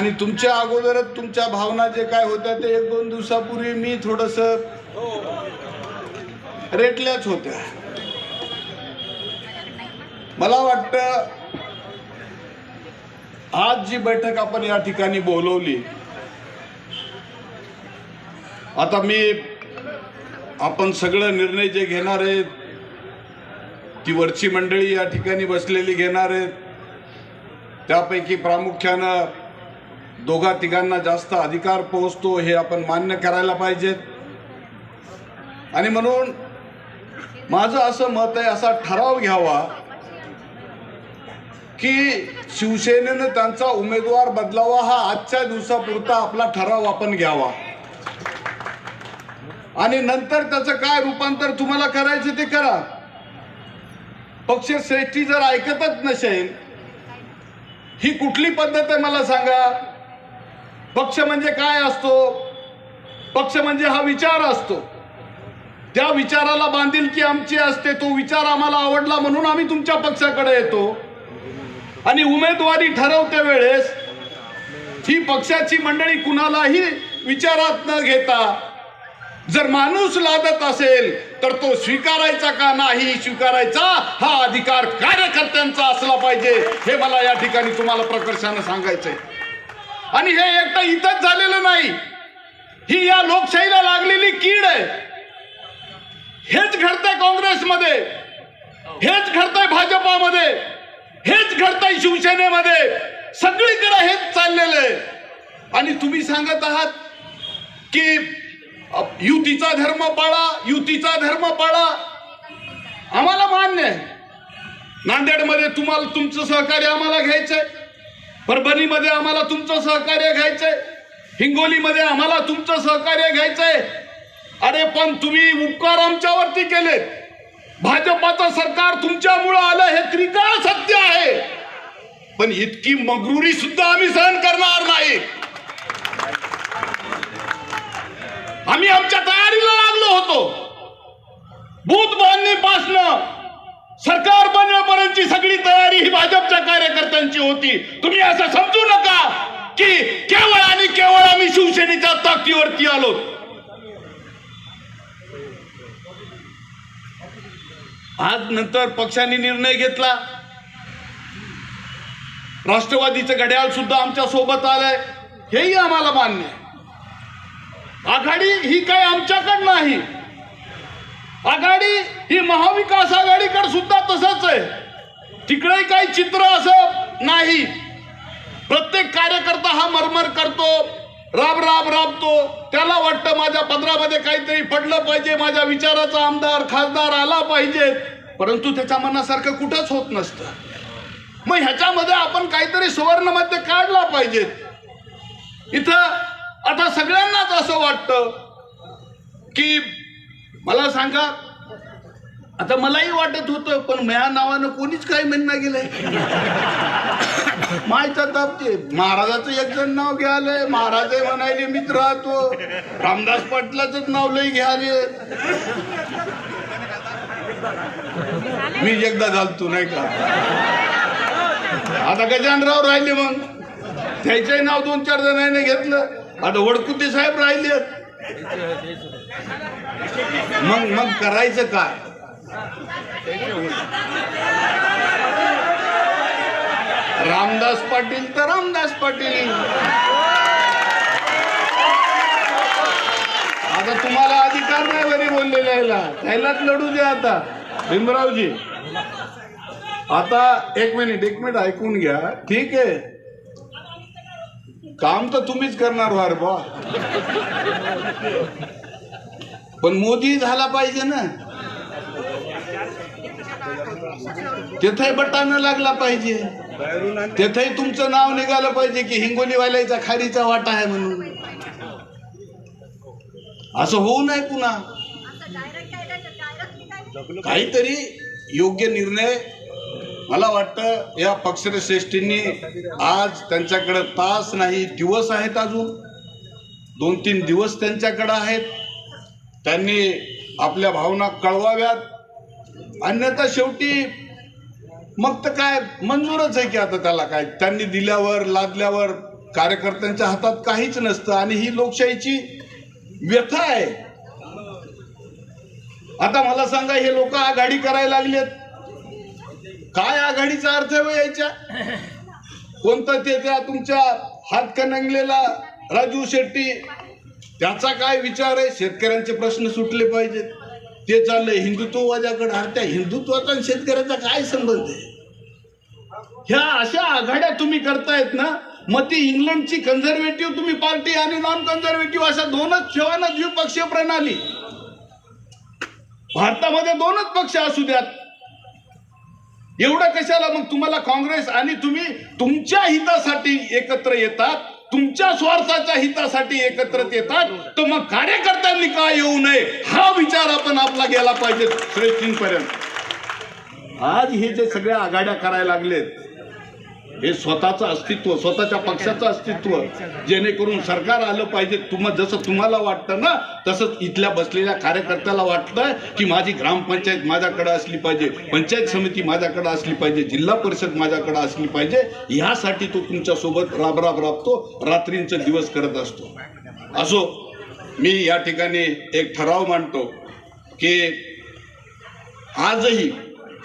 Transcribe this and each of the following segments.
आणि तुमच्या अगोदरच तुमच्या भावना जे काय होत्या ते एक दोन दिवसापूर्वी मी थोडस रेटल्याच होत्या. मला वाटतं आज जी बैठक आपण या ठिकाणी बोलवली आता मी आपण सगळं निर्णय जे घेणार आहेत ती वरची मंडळी या ठिकाणी बसलेली घेणार आहेत. त्यापैकी प्रामुख्यानं दोघा तिघांना जास्त अधिकार पोहोचतो हे आपण मान्य करायला पाहिजेत. आणि म्हणून माझं असं मत आहे असा ठराव घ्यावा की शिवसेनेनं त्यांचा उमेदवार बदलावा हा आजच्या दिवसापुरता आपला ठराव आपण घ्यावा. आणि नंतर त्याचं काय रूपांतर तुम्हाला करायचं ते करा. पक्षश्रेष्ठी जर ऐकतच नसेल ही कुठली पद्धत आहे मला सांगा? पक्ष म्हणजे काय असतो? पक्ष म्हणजे हा विचार असतो. त्या विचाराला बांधिलकी आमची असते तो विचार आम्हाला आवडला म्हणून आम्ही तुमच्या पक्षाकडे येतो. आणि उमेदवारी ठरवते वेळेस ही पक्षाची मंडळी कुणालाही विचारात न घेता जर माणूस लादत असेल तर तो स्वीकारायचा का नाही? स्वीकारायचा हा अधिकार कार्यकर्त्यांचा असला पाहिजे. हे मला या ठिकाणी तुम्हाला प्रकर्षानं सांगायचंय. आणि हे एकटं इथंच झालेलं नाही. ही या लोकशाहीला लागलेली कीड आहे. हेच घडतंय काँग्रेसमध्ये. हेच घडतंय भाजपामध्ये. हेच घडतंय शिवसेनेमध्ये. सगळीकडे हेच चाललेलं आहे. आणि तुम्ही सांगत आहात की युतीचा धर्म पाळा युतीचा धर्म पाळा. आम्हाला मान्य आहे. नांदेडमध्ये तुम्हाला तुमचं सहकार्य आम्हाला घ्यायचंय. परभणीमध्ये आम्हाला तुमचं सहकार्य घ्यायचंय. हिंगोलीमध्ये आम्हाला तुमचं सहकार्य घ्यायचंय. अरे पण तुम्ही उपकार आमच्यावरती केलेत. भाजपाचं सरकार तुमच्यामुळं आलं हे त्रिकाळ सत्य आहे. पण इतकी मगरुरी सुद्धा आम्ही सहन करणार नाही. आम्ही आमच्या तयारीला लागलो होतो. बूथ बांधणीपासनं सरकार बनण्यापर्यंतची सगळी ही भाजपच्या कार्यकर्त्यांची होती. तुम्ही असं समजू नका की केवळ आणि केवळ आम्ही शिवसेनेच्या ताकदीवरती आलो. आज नंतर पक्षाने निर्णय घेतला. राष्ट्रवादीचं घड्याळ सुद्धा आमच्यासोबत आलंय. हेही आम्हाला मान्य आहे. आघाडी ही काय आमच्याकडं नाही. आघाडी ही महाविकास आघाडीकडे सुद्धा तसंच आहे. तिकडे काही चित्र असं नाही. प्रत्येक कार्यकर्ता हा मरमर करतो राब राब राबतो. त्याला वाटतं माझ्या पदरामध्ये काहीतरी पडलं पाहिजे माझ्या विचाराचा आमदार खासदार आला पाहिजे. परंतु त्याच्या मनासारखं कुठंच होत नसतं. मग ह्याच्यामध्ये आपण काहीतरी सुवर्णमध्ये काढला पाहिजे. इथं आता सगळ्यांनाच असं वाटतं की मला सांगा आता मलाही वाटत होतं पण म्या नावानं कोणीच काही म्हणणं गेलंय. मायचा दाबते महाराजाचं एक जण नाव घ्यायलंय महाराज म्हणायले मित्र राहतो. रामदास पाटलाच नाव लई घ्याले मी एकदा घालतो नाही का? आता गजानराव राहिले मग. त्याचंही नाव दोन चार जणांनी घेतलं. आता वडकुते साहेब राहिले. मग मग करायचं काय? रामदास पाटील तर रामदास पाटील. आता तुम्हाला अधिकार नाही बरी बोललेला याला त्यालाच लढू द्या आता. भीमरावजी आता एक मिनिट एक मिनिट ऐकून घ्या. ठीक आहे. काम तर तुम्हीच करणार वार बा पण मोदी झाला पाहिजे ना. तेथही बटाणं लागला पाहिजे. तेथही तुमचं नाव निघालं पाहिजे की हिंगोलीवाल्याचा खारीचा वाटा आहे म्हणून. असं होऊ नये पुन्हा. काहीतरी योग्य निर्णय मला वाटतं या पक्षश्रेष्ठींनी आज त्यांच्याकडे तास नाही दिवस आहेत अजून. दोन तीन दिवस त्यांच्याकडे आहेत. त्यांनी आपल्या भावना कळवाव्यात. अन्यथा शेवटी मग तर काय मंजूरच आहे की आता त्याला काय? त्यांनी दिल्यावर लादल्यावर कार्यकर्त्यांच्या हातात काहीच नसतं आणि ही लोकशाहीची व्यथा आहे. आता मला सांगा हे लोक आघाडी करायला लागलेत. काय आघाडीचा अर्थ आहे हो यायच्या कोणतं ते त्या तुमच्या हातकणंगलेला राजू शेट्टी त्याचा काय विचार आहे? शेतकऱ्यांचे प्रश्न सुटले पाहिजेत. ते चाललंय हिंदुत्ववाद्याकडे अरे त्या हिंदुत्वाचा आणि शेतकऱ्याचा काय संबंध आहे? ह्या अशा आघाड्या तुम्ही करतायत ना मग ती इंग्लंडची कन्झर्वेटिव्ह तुम्ही पार्टी आणि नॉन कन्झर्वेटिव्ह अशा दोनच ठेवा द्विपक्षीय प्रणाली. भारतामध्ये दोनच पक्ष असू द्यात. एवढं कशाला मग तुम्हाला काँग्रेस आणि तुम्ही तुमच्या हितासाठी एकत्र येतात? तुमच्या स्वार्थाच्या हितासाठी एकत्रित येतात. तर मग कार्यकर्त्यांनी का येऊ नये? हा विचार आपण आपला गेला पाहिजे श्रेष्ठींपर्यंत. आज हे जे सगळ्या आघाड्या करायला लागलेत हे स्वतःचं अस्तित्व स्वतःच्या पक्षाचं अस्तित्व जेणेकरून सरकार आलं पाहिजे. तुम जसं तुम्हाला वाटतं ना तसंच इथल्या बसलेल्या कार्यकर्त्याला वाटतं की माझी ग्रामपंचायत माझ्याकडे असली पाहिजे पंचायत समिती माझ्याकडे असली पाहिजे जिल्हा परिषद माझ्याकडे असली पाहिजे ह्यासाठी तो तुमच्यासोबत राबतो रात्रींचा दिवस करत असतो. असो मी या ठिकाणी एक ठराव मांडतो की आजही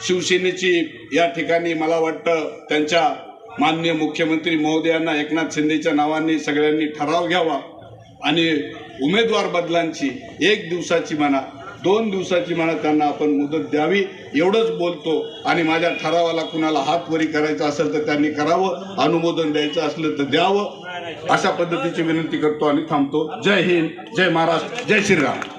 शिवसेनेची या ठिकाणी मला वाटतं त्यांच्या माननीय मुख्यमंत्री महोदयांना एकनाथ शिंदेच्या नावाने सगळ्यांनी ठराव घ्यावा आणि उमेदवार बदलांची एक दिवसाची म्हणा दोन दिवसाची म्हणा त्यांना आपण मुदत द्यावी एवढंच बोलतो. आणि माझ्या ठरावाला कुणाला हातवरी करायचं असेल तर त्यांनी करावं अनुमोदन द्यायचं असलं तर द्यावं. अशा पद्धतीची विनंती करतो आणि थांबतो. जय हिंद जय महाराष्ट्र जय श्रीराम.